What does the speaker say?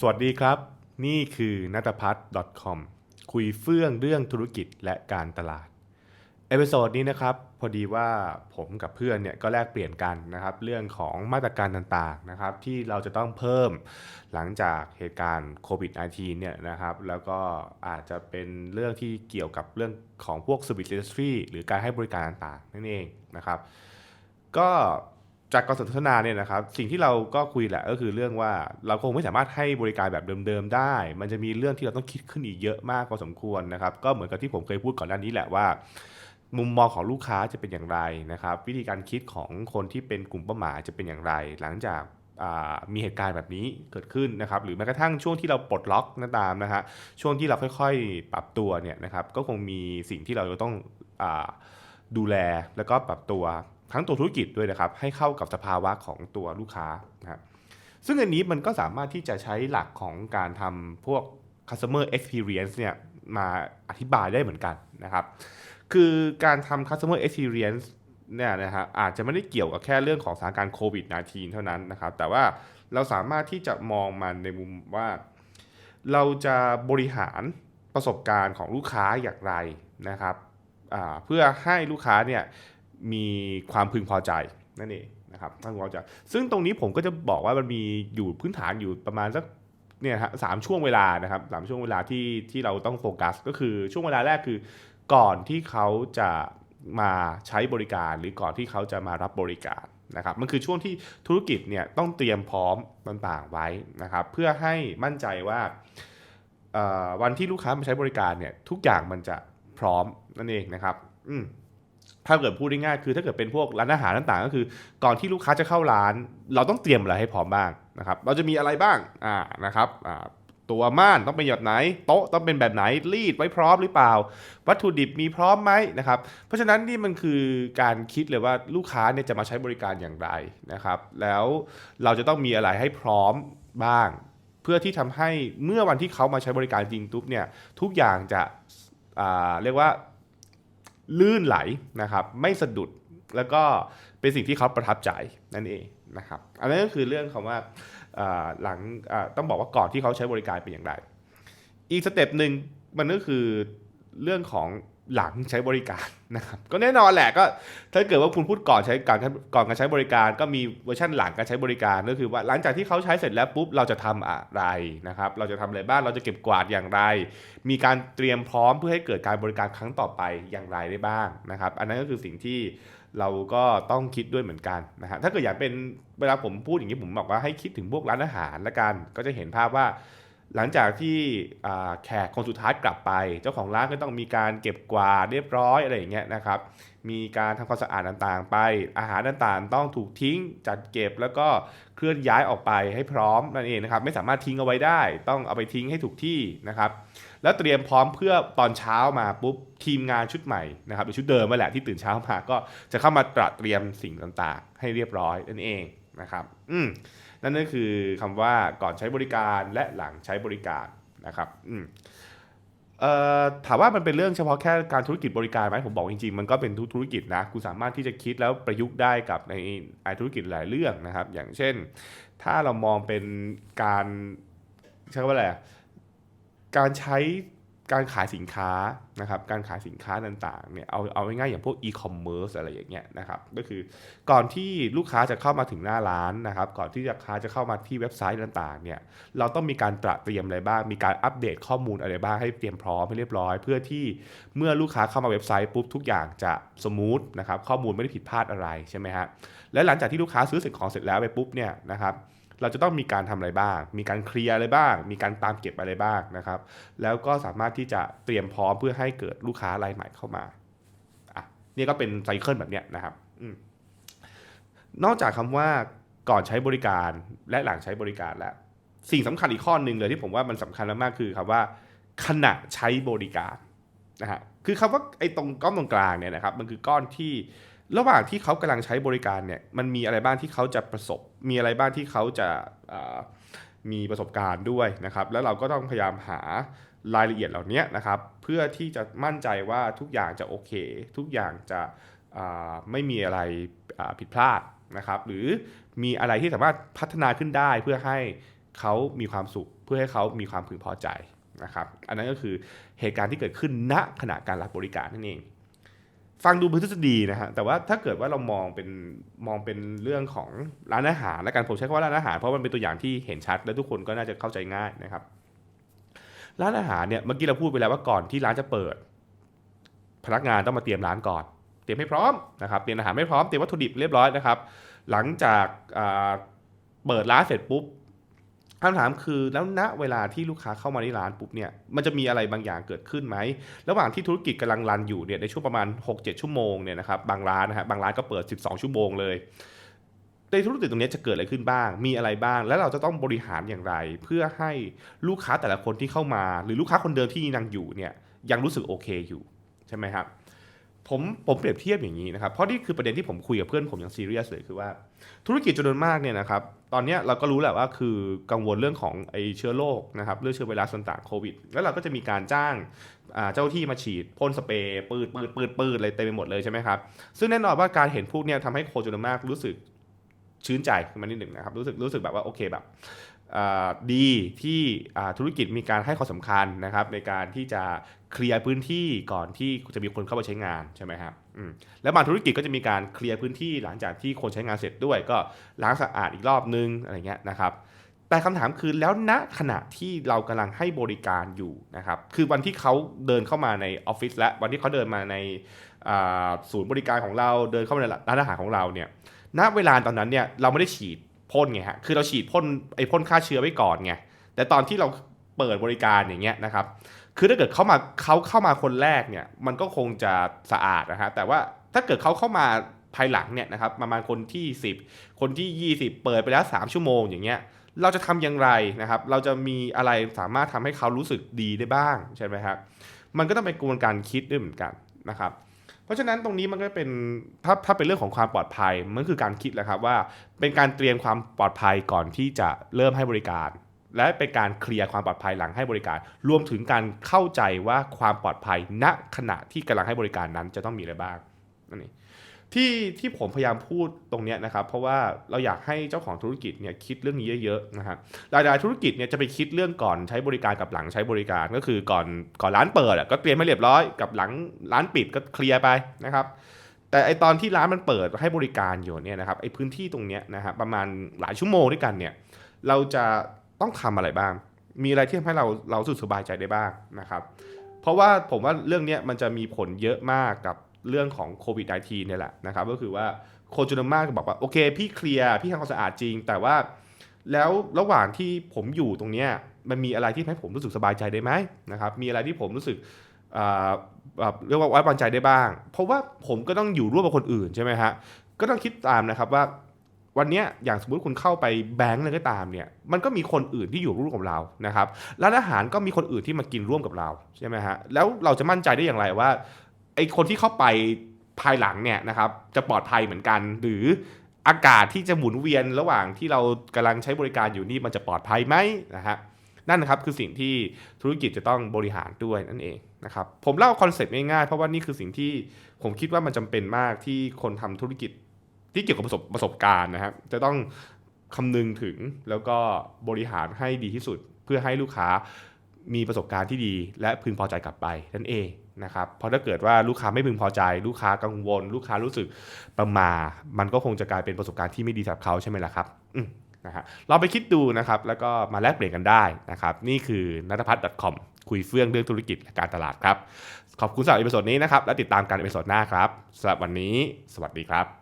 สวัสดีครับ นี่คือนัตพัฒน์ .com คุยเฟื่องเรื่องธุรกิจและการตลาด เอพิโซดนี้นะครับ พอดีว่าผมกับเพื่อนเนี่ยก็แลกเปลี่ยนกันนะครับ เรื่องของมาตรการต่างๆนะครับ ที่เราจะต้องเพิ่มหลังจากเหตุการณ์โควิด -19 เนี่ยนะครับ แล้วก็อาจจะเป็นเรื่องที่เกี่ยวกับเรื่องของพวก service industry หรือการให้บริการต่างๆ นั่นเองนะครับ ก็ จากการสนทนาเนี่ยนะครับสิ่งที่เราก็คุยแหละก็คือเรื่องว่าเราคงไม่สามารถให้บริการแบบเดิมๆได้ มันจะมีเรื่องที่เราต้องคิดขึ้นอีกเยอะมากพอสมควรนะครับ ก็เหมือนกับที่ผมเคยพูดก่อนหน้านี้แหละว่า มุมมองของลูกค้าจะเป็นอย่างไรนะครับ วิธีการคิดของคนที่เป็นกลุ่มเป้าหมายจะเป็นอย่างไร หลังจากมีเหตุการณ์แบบนี้เกิดขึ้นนะครับ หรือแม้กระทั่งช่วงที่เราปลดล็อกก็ตามนะฮะช่วงที่เราค่อยๆ ปรับตัวเนี่ยนะครับ ก็คงมีสิ่งที่เราจะต้องอดูแลแล้วก็ปรับตัว ทั้งตัวธุรกิจด้วยนะครับ ให้เข้ากับสภาวะของตัวลูกค้านะครับซึ่งอันนี้มันก็สามารถที่จะใช้หลักของการทำพวก customer experience เนี่ยมาอธิบายได้เหมือนกันนะครับ คือการทำ customer experience เนี่ยนะฮะอาจจะไม่ได้เกี่ยวกับแค่เรื่องของสถานการณ์โควิด -19 เท่านั้นนะครับ แต่ว่าเราสามารถที่จะมองมันในมุมว่า เราจะบริหารประสบการณ์ของลูกค้าอย่างไรนะครับเพื่อให้ลูกค้าเนี่ย มีความพึงพอใจนั่นเองนะครับความพึงพอใจซึ่งตรงนี้ผมก็จะบอกว่ามันมีอยู่พื้นฐานอยู่ประมาณสักเนี่ยฮะสามช่วงเวลานะครับสามช่วงเวลาที่ที่เราต้องโฟกัส ก็คือช่วงเวลาแรกคือ ก่อนที่เขาจะมาใช้บริการหรือก่อนที่เขาจะมารับบริการนะครับมันคือช่วงที่ธุรกิจเนี่ยต้องเตรียมพร้อมต่างๆไว้นะครับ เพื่อให้มั่นใจว่าเอ่อวันที่ลูกค้ามาใช้บริการเนี่ยทุกอย่างมันจะพร้อมนั่นเองนะครับ อืม ถ้าเกิดพูดได้ง่ายคือถ้าเกิดเป็นพวกร้านอาหารต่างๆ ก็คือ ก่อนที่ลูกค้าจะเข้าร้าน เราต้องเตรียมอะไรให้พร้อมบ้างนะครับ เราจะมีอะไรบ้างอ่านะครับอ่าตัวม่านต้องเป็นแบบไหน โต๊ะต้องเป็นแบบไหนรีดไว้พร้อมหรือเปล่า วัตถุดิบมีพร้อมไหมนะครับ เพราะฉะนั้นนี่มันคือการคิดเลยว่าลูกค้าเนี่ยจะมาใช้บริการอย่างไรนะครับ แล้วเราจะต้องมีอะไรให้พร้อมบ้าง เพื่อที่ทำให้เมื่อวันที่เขามาใช้บริการจริงทุบเนี่ยทุกอย่างจะเรียกว่า ลื่นไหลนะครับไม่สะดุดแล้วก็เป็นสิ่งที่เขาประทับใจนั่นเองนะครับอันนี้ก็คือเรื่องของว่าหลังต้องบอกว่าก่อนที่เขาใช้บริการเป็นอย่างไร อีกสเต็ปหนึ่งมันก็คือเรื่องของ หลังใช้บริการนะครับก็แน่นอนแหละก็ถ้าเกิดว่าคุณพูดก่อนใช้การก่อนการใช้บริการก็มีเวอร์ชันหลังการใช้บริการก็คือว่าหลังจากที่เขาใช้เสร็จแล้วปุ๊บเราจะทำอะไรนะครับเราจะทำอะไรบ้างเราจะเก็บกวาดอย่างไร มีการเตรียมพร้อมเพื่อให้เกิดการบริการครั้งต่อไปอย่างไรได้บ้างนะครับ อันนั้นก็คือสิ่งที่เราก็ต้องคิดด้วยเหมือนกันนะฮะถ้าเกิดอยากเป็นเวลาผมพูดอย่างนี้ผมบอกว่าให้คิดถึงพวกร้านอาหารละกัน ก็จะเห็นภาพว่า หลังจากที่แขกคนสุดท้ายกลับไป เจ้าของร้านก็ต้องมีการเก็บกวาดเรียบร้อยอะไรอย่างเงี้ยนะครับ มีการทำความสะอาดต่างๆ ไป อาหารต่างๆ ต้องถูกทิ้งจัดเก็บแล้วก็เคลื่อนย้ายออกไปให้พร้อมนั่นเองนะครับ ไม่สามารถทิ้งเอาไว้ได้ ต้องเอาไปทิ้งให้ถูกที่นะครับ แล้วเตรียมพร้อมเพื่อตอนเช้ามาปุ๊บทีมงานชุดใหม่นะครับหรือชุดเดิมมาแหละที่ตื่นเช้ามาก็จะเข้ามาตระเตรียมสิ่งต่างๆ ให้เรียบร้อยนั่นเอง นะครับอืมนั่นก็คือคำว่าก่อนใช้บริการและหลังใช้บริการนะครับอืมเอ่อถามว่ามันเป็นเรื่องเฉพาะแค่การธุรกิจบริการไหมผมบอกจริงๆ มันก็เป็นทุกธุรกิจนะคุณสามารถที่จะคิดแล้วประยุกต์ได้กับในไอธุรกิจหลายเรื่องนะครับ อย่างเช่น ถ้าเรามองเป็นการใช้คำว่าอะไรการใช้ การขายสินค้านะครับการขายสินค้าต่างๆเนี่ยเอาเอาง่ายๆอย่างพวกอีคอมเมิร์ซอะไรอย่างเงี้ยนะครับก็คือก่อนที่ลูกค้าจะเข้ามาถึงหน้าร้านนะครับก่อนที่ลูกค้าจะเข้ามาที่เว็บไซต์ต่างๆเนี่ยเราต้องมีการตระเตรียมอะไรบ้าง มีการอัปเดตข้อมูลอะไรบ้างให้เตรียมพร้อมให้เรียบร้อย เพื่อที่เมื่อลูกค้าเข้ามาเว็บไซต์ปุ๊บทุกอย่างจะสมูทนะครับข้อมูลไม่ได้ผิดพลาดอะไรใช่ไหมฮะและหลังจากที่ลูกค้าซื้อสิ่งของเสร็จแล้วไปปุ๊บเนี่ยนะครับ เราจะต้องมีการทำอะไรบ้าง มีการเคลียร์อะไรบ้าง มีการตามเก็บอะไรบ้างนะครับ แล้วก็สามารถที่จะเตรียมพร้อมเพื่อให้เกิดลูกค้ารายใหม่เข้ามาอะนี่ก็เป็นไซเคิลแบบเนี้ยนะครับอนอกจากคำว่าก่อนใช้บริการและหลังใช้บริการแล้ว สิ่งสำคัญอีกข้อหนึ่งเลยที่ผมว่ามันสำคัญมากๆคือคำว่าขณะใช้บริการนะฮะคือคำว่าไอ้ตรงก้อนตรงกลางเนี่ยนะครับมันคือก้อนที่ ระหว่างที่เขากำลังใช้บริการเนี่ยมันมีอะไรบ้างที่เขาจะประสบ มีอะไรบ้างที่เขาจะามีประสบการณ์ด้วยนะครับ แล้วเราก็ต้องพยายามหารายละเอียดเหล่านี้นะครับ เพื่อที่จะมั่นใจว่าทุกอย่างจะโอเค ทุกอย่างจะไม่มีอะไรผิดพลาดนะครับ หรือมีอะไรที่สามารถพัฒนาขึ้นได้เพื่อให้เขามีความสุข เพื่อให้เขามีความพึงพอใจนะครับ อันนั้นก็คือเหตุการณ์ที่เกิดขึ้นณขณะการรับบริการนั่นเอง ฟังดูเป็นทฤษฎีนะฮะแต่ว่าถ้าเกิดว่าเรามองเป็นมองเป็นเรื่องของร้านอาหารและการผมใช้คำว่าร้านอาหารเพราะมันเป็นตัวอย่างที่เห็นชัด และทุกคนก็น่าจะเข้าใจง่ายนะครับ ร้านอาหารเนี่ยเมื่อกี้เราพูดไปแล้วว่าก่อนที่ร้านจะเปิด พนักงานต้องมาเตรียมร้านก่อน เตรียมให้พร้อมนะครับเตรียมอาหารไม่พร้อมเตรียมวัตถุดิบเรียบร้อยนะครับ หลังจากเปิดร้านเสร็จปุ๊บ คำถามคือแล้วณเวลาที่ลูกค้าเข้ามาที่ร้านปุ๊บเนี่ยมันจะมีอะไรบางอย่างเกิดขึ้นไหมระหว่างที่ธุรกิจกำลังรันอยู่เนี่ยในช่วงประมาณ 6-7 ชั่วโมงเนี่ยนะครับบางร้านนะฮะบางร้านก็เปิด 12 ชั่วโมงเลยในธุรกิจตรงนี้จะเกิดอะไรขึ้นบ้าง มีอะไรบ้าง แล้วเราจะต้องบริหารอย่างไร เพื่อให้ลูกค้าแต่ละคนที่เข้ามา หรือลูกค้าคนเดิมที่ยังอยู่เนี่ยยังรู้สึกโอเคอยู่ใช่ไหมครับ ผมผมเปรียบเทียบอย่างนี้นะครับ เพราะนี่คือประเด็นที่ผมคุยกับเพื่อนผมอย่างซีเรียสเลยคือว่า ธุรกิจจำนวนมากเนี่ยนะครับ ตอนนี้เราก็รู้แหละว่าคือกังวลเรื่องของไอเชื้อโรคนะครับเรื่องเชื้อไวรัสต่างๆโควิด แล้วเราก็จะมีการจ้างเจ้าที่มาฉีดพ่นสเปรย์ปืดปืดปืดปืดอะไรเต็มไปหมดเลยใช่ไหมครับ ซึ่งแน่นอนว่าการเห็นพวกเนี้ยทำให้คนจำนวนมากรู้สึกชื้นใจขึ้นมานิดหนึ่งนะครับรู้สึกรู้สึกแบบว่าโอเคแบบ ดีที่ธุรกิจมีการให้ความสำคัญนะครับในการที่จะเคลียร์พื้นที่ก่อนที่จะมีคนเข้ามาใช้งานใช่ไหมครับแล้วบางธุรกิจก็จะมีการเคลียร์พื้นที่หลังจากที่คนใช้งานเสร็จด้วยก็ล้างสะอาดอีกรอบนึงอะไรเงี้ยนะครับแต่คำถามคือแล้วณขณะที่เรากำลังให้บริการอยู่นะครับคือวันที่เขาเดินเข้ามาในออฟฟิศและวันที่เขาเดินมาในศูนย์บริการของเราเดินเข้ามาในร้านอาหารของเราเนี่ยณเวลาตอนนั้นเนี่ยเราไม่ได้ฉีด พ่นไงฮะ คือเราฉีดพ่นไอ้พ่นฆ่าเชื้อไว้ก่อนไง แต่ตอนที่เราเปิดบริการอย่างเงี้ยนะครับ คือถ้าเกิดเขามาเขาเข้ามาคนแรกเนี่ย มันก็คงจะสะอาดนะฮะ แต่ว่าถ้าเกิดเขาเข้ามาภายหลังเนี่ยนะครับประมาณคนที่ 10 คนที่ 20 เปิดไปแล้ว 3 ชั่วโมงอย่างเงี้ย เราจะทำอย่างไรนะครับ เราจะมีอะไรสามารถทำให้เขารู้สึกดีได้บ้างใช่ไหมครับ มันก็ต้องเป็นกระบวนการคิดด้วยเหมือนกันนะครับ เพราะฉะนั้นตรงนี้มันก็เป็นถ้าถ้าเป็นเรื่องของความปลอดภัยมันคือการคิดแหละครับว่าเป็นการเตรียมความปลอดภัยก่อนที่จะเริ่มให้บริการ และเป็นการเคลียร์ความปลอดภัยหลังให้บริการ รวมถึงการเข้าใจว่าความปลอดภัยณขณะที่กำลังให้บริการนั้นจะต้องมีอะไรบ้างนั่นเอง ที่ที่ผมพยายามพูดตรงนี้นะครับ เพราะว่าเราอยากให้เจ้าของธุรกิจเนี่ยคิดเรื่องนี้เยอะๆนะครับหลายๆธุรกิจเนี่ยจะไปคิดเรื่องก่อนใช้บริการกับหลังใช้บริการก็คือก่อนก่อนร้านเปิดก็เตรียมให้เรียบร้อยกับหลังร้านปิดก็เคลียร์ไปนะครับ แต่ไอตอนที่ร้านมันเปิดให้บริการอยู่เนี่ยนะครับไอพื้นที่ตรงนี้นะครับประมาณหลายชั่วโมงด้วยกันเนี่ยเราจะต้องทำอะไรบ้าง มีอะไรที่ทำให้เราเราสุดสบายใจได้บ้างนะครับ เพราะว่าผมว่าเรื่องนี้มันจะมีผลเยอะมากกับ เรื่องของโควิด -19 เนี่ยแหละนะครับก็คือว่าโคจำนวนมาก็บอกว่าโอเค พี่เคลียร์พี่ทำความสะอาดจริง แต่ว่าแล้วระหว่างที่ผมอยู่ตรงเนี้ยมันมีอะไรที่ให้ผมรู้สึกสบายใจได้ไหมนะครับมีอะไรที่ผมรู้สึกเรียกว่าไว้วางใจได้บ้าง เพราะว่าผมก็ต้องอยู่ร่วมกับคนอื่นใช่ไหมฮะก็ต้องคิดตามนะครับว่าวันนี้อย่างสมมติคุณเข้าไปแบงก์เลยก็ตามเนี่ยมันก็มีคนอื่นที่อยู่ร่วมกับเรานะครับร้านอาหารก็มีคนอื่นที่มากินร่วมกับเราใช่ไหมฮะแล้วเราจะมั่นใจได้อย่างไรว่า ไอคนที่เข้าไปภายหลังเนี่ยนะครับจะปลอดภัยเหมือนกัน หรืออากาศที่จะหมุนเวียนระหว่างที่เรากำลังใช้บริการอยู่นี่มันจะปลอดภัยไหมนะฮะนั่นนะครับคือสิ่งที่ธุรกิจจะต้องบริหารด้วยนั่นเองนะครับผมเล่าคอนเซ็ปต์ง่ายๆเพราะว่านี่คือสิ่งที่ผมคิดว่ามันจำเป็นมากที่คนทำธุรกิจที่เกี่ยวกับประสบประสบการณ์นะครับจะต้องคำนึงถึงแล้วก็บริหารให้ดีที่สุด เพื่อให้ลูกค้ามีประสบการณ์ที่ดี และพึงพอใจกลับไปนั่นเอง นะครับเพราะถ้าเกิดว่าลูกค้าไม่พึงพอใจ ลูกค้ากังวล ลูกค้ารู้สึกประมา มันก็คงจะกลายเป็นประสบการณ์ที่ไม่ดีสำหรับเขาใช่ไหมล่ะครับนะฮะเราไปคิดดูนะครับแล้วก็มาแลกเปลี่ยนกันได้นะครับนี่คือนัทพัฒน์ .com คุยเฟื่องเรื่องธุรกิจและการตลาดครับ ขอบคุณสำหรับอีพิโซดนี้นะครับ และติดตามการอีพิโซดหน้าครับสำหรับวันนี้ สวัสดีครับ